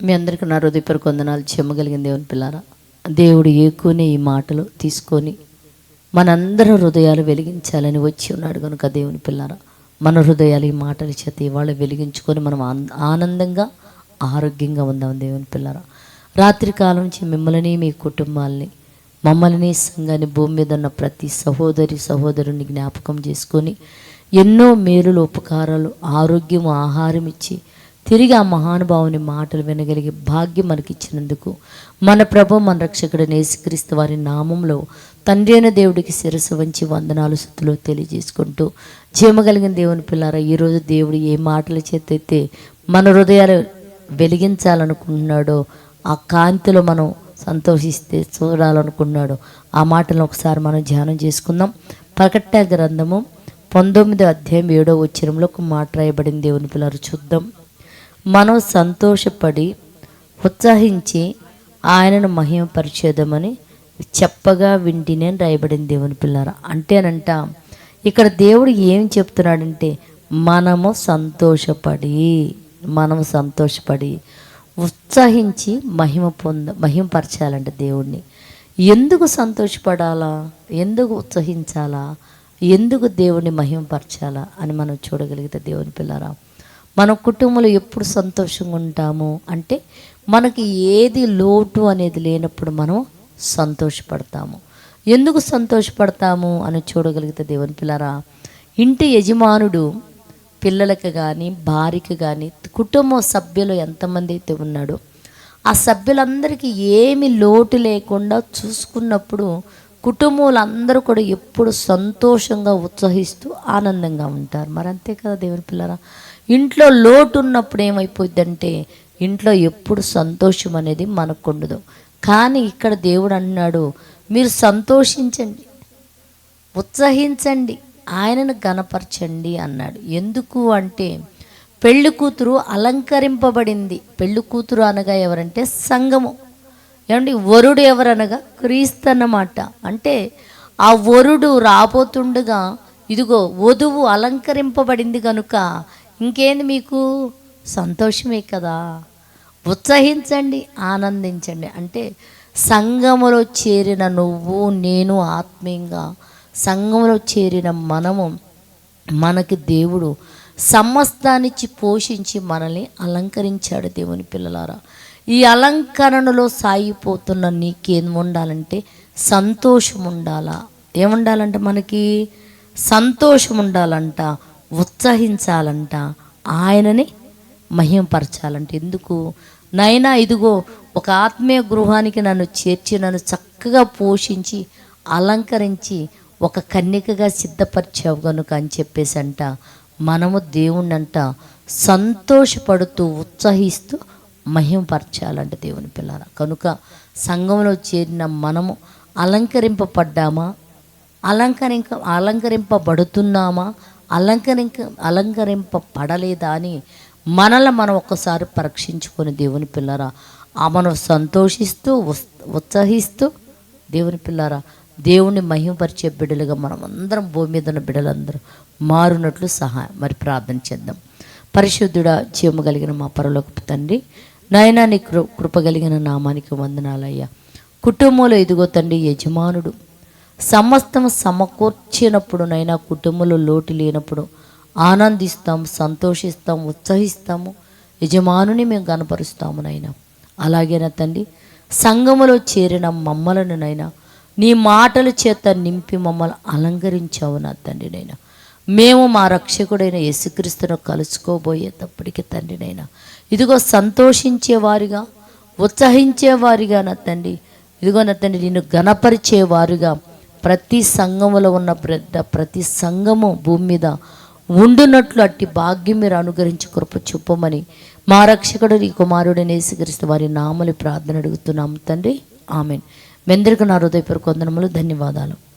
మీ అందరికీ నా హృదయపూర్వక వందనాలు. చెమ్మగలిగిన దేవుని పిల్లారా దేవుడు ఏకునే ఈ మాటలు తీసుకొని మనందరం హృదయాలు వెలిగించాలని వచ్చి ఉన్నాడు కనుక దేవుని పిల్లారా. మన హృదయాలు ఈ మాటల చేత ఇవాళ వెలిగించుకొని మనం ఆనందంగా ఆరోగ్యంగా ఉందాం దేవుని పిల్లారా. రాత్రి కాలం నుంచి మిమ్మల్ని మీ కుటుంబాల్ని మమ్మల్ని సంఘాన్ని భూమి మీద ఉన్న ప్రతి సహోదరి సహోదరుని జ్ఞాపకం చేసుకొని ఎన్నో మేలులు ఉపకారాలు ఆరోగ్యం ఆహారం ఇచ్చి తిరిగి ఆ మహానుభావుని మాటలు వినగలిగే భాగ్యం మనకిచ్చినందుకు మన ప్రభు మన రక్షకుడు నేసుక్రీస్తు వారి నామంలో తండ్రి అయిన దేవుడికి శిరస్సు వంచి వందనాలు సుతులు తెలియజేసుకుంటూ జీమగలిగిన దేవుని పిల్లారా ఈరోజు దేవుడు ఏ మాటల చేత అయితే మన హృదయాలు వెలిగించాలనుకుంటున్నాడో ఆ కాంతిలో మనం సంతోషిస్తే చూడాలనుకున్నాడు ఆ మాటలను ఒకసారి మనం ధ్యానం చేసుకుందాం. ప్రకట గ్రంథము పంతొమ్మిదో అధ్యాయం ఏడో వచ్చినంలో ఒక మాట రాయబడింది. దేవుని పిల్లలు చూద్దాం. మనం సంతోషపడి ఉత్సాహించి ఆయనను మహిమపరిచేదమని చెప్పగా వింటినే అని రాయబడింది దేవుని పిల్లర. అంటేనంట ఇక్కడ దేవుడు ఏం చెప్తున్నాడంటే మనము సంతోషపడి మనము సంతోషపడి ఉత్సాహించి మహిమ పొంద మహిమపరచాలంట దేవుడిని ఎందుకు సంతోషపడాలా? ఎందుకు ఉత్సహించాలా? ఎందుకు దేవుడిని మహిమపరచాలా అని మనం చూడగలిగితే దేవుని పిల్లరా. మన కుటుంబంలో ఎప్పుడు సంతోషంగా ఉంటాము అంటే మనకి ఏది లోటు అనేది లేనప్పుడు మనం సంతోషపడతాము. ఎందుకు సంతోషపడతాము అని చూడగలిగితే దేవుని పిల్లరా ఇంటి యజమానుడు పిల్లలకు కానీ భార్యకి కానీ కుటుంబ సభ్యులు ఎంతమంది అయితే ఉన్నాడో ఆ సభ్యులందరికీ ఏమి లోటు లేకుండా చూసుకున్నప్పుడు కుటుంబాలందరూ కూడా ఎప్పుడు సంతోషంగా ఉత్సహిస్తూ ఆనందంగా ఉంటారు. మరి అంతే కదా దేవుని పిల్లరా ఇంట్లో లోటు ఉన్నప్పుడు ఏమైపోద్దంటే ఇంట్లో ఎప్పుడు సంతోషం అనేది మనకు ఉండదు కానీ ఇక్కడ దేవుడు అన్నాడు మీరు సంతోషించండి ఉత్సహించండి ఆయనను గనపరచండి అన్నాడు. ఎందుకు అంటే పెళ్ళి కూతురు అలంకరింపబడింది. పెళ్ళి కూతురు అనగా ఎవరంటే సంఘము ఏమండి వరుడు ఎవరనగా క్రీస్తు అన్నమాట. అంటే ఆ వరుడు రాబోతుండగా ఇదిగో వధువు అలంకరింపబడింది కనుక ఇంకేంది మీకు? సంతోషమే కదా. ఉత్సహించండి ఆనందించండి. అంటే సంఘములో చేరిన నువ్వు నేను ఆత్మీయంగా సంఘంలో చేరిన మనము మనకి దేవుడు సమస్తానిచ్చి పోషించి మనల్ని అలంకరించాడు దేవుని పిల్లలారా. ఈ అలంకరణలో సాగిపోతున్న నీకేం ఉండాలంటే సంతోషం ఉండాలా ఏముండాలంటే మనకి? సంతోషం ఉండాలంట ఉత్సహించాలంట. ఆయనని మహింపరచాలంటే ఎందుకు? నైనా ఇదిగో ఒక ఆత్మీయ గృహానికి నన్ను చేర్చి నన్ను చక్కగా పోషించి అలంకరించి ఒక కన్నికగా సిద్ధపరిచావు కనుక అని చెప్పేసి అంట మనము దేవుణ్ణంట సంతోషపడుతూ ఉత్సహిస్తూ మహింపరచాలంట దేవుని పిల్లల కనుక సంఘంలో చేరిన మనము అలంకరింపబడ్డామా? అలంకరింక అలంకరింపబడుతున్నామా? అలంకరింక అలంకరింపబడలేదా అని మనల్ని మనం ఒక్కసారి పరీక్షించుకొని దేవుని పిల్లరా ఆ మనం సంతోషిస్తూ ఉత్సహిస్తూ దేవుని పిల్లరా దేవుణ్ణి మహిమపరిచే బిడ్డలుగా మనం అందరం భూమి మీద ఉన్న బిడ్డలందరూ మారునట్లు సహాయం. మరి ప్రార్థన చేద్దాం. పరిశుద్ధుడా జీవము కలిగిన మా పరలోకపు తండ్రి నాయనా నీ కృ కృప కలిగిన నామానికి వందనాలయ్యా. కుటుంబంలో ఇదిగో తండ్రి యజమానుడు సమస్తం సమకూర్చినప్పుడు నైనా కుటుంబంలో లోటు లేనప్పుడు ఆనందిస్తాం సంతోషిస్తాం ఉత్సహిస్తాము. యజమానుని మేము కనపరుస్తాము నైనా అలాగేనా తండ్రి? సంఘములో చేరిన మమ్మలను నైనా నీ మాటల చేత నింపి మమ్మల్ని అలంకరించావు నా తండ్రి నైనా మేము మా రక్షకుడైన యేసుక్రీస్తును కలుసుకోబోయేటప్పటికి తండ్రినైనా ఇదిగో సంతోషించేవారిగా ఉత్సహించేవారిగా నా తండ్రి. ఇదిగో నా తండ్రి నిన్ను గణపరిచేవారుగా ప్రతి సంఘములో ఉన్న పెద్ద ప్రతి సంఘము భూమి మీద ఉండునట్లు అట్టి భాగ్యం మీరు అనుగ్రహించి కృప చూపమని మా రక్షకుడు నీ కుమారుడు యేసుక్రీస్తు వారి నామలి ప్రార్థన అడుగుతున్నాము తండ్రి. ఆమెన్. మెందరికి నా హృదయపూర్వక వందనములు ధన్యవాదాలు.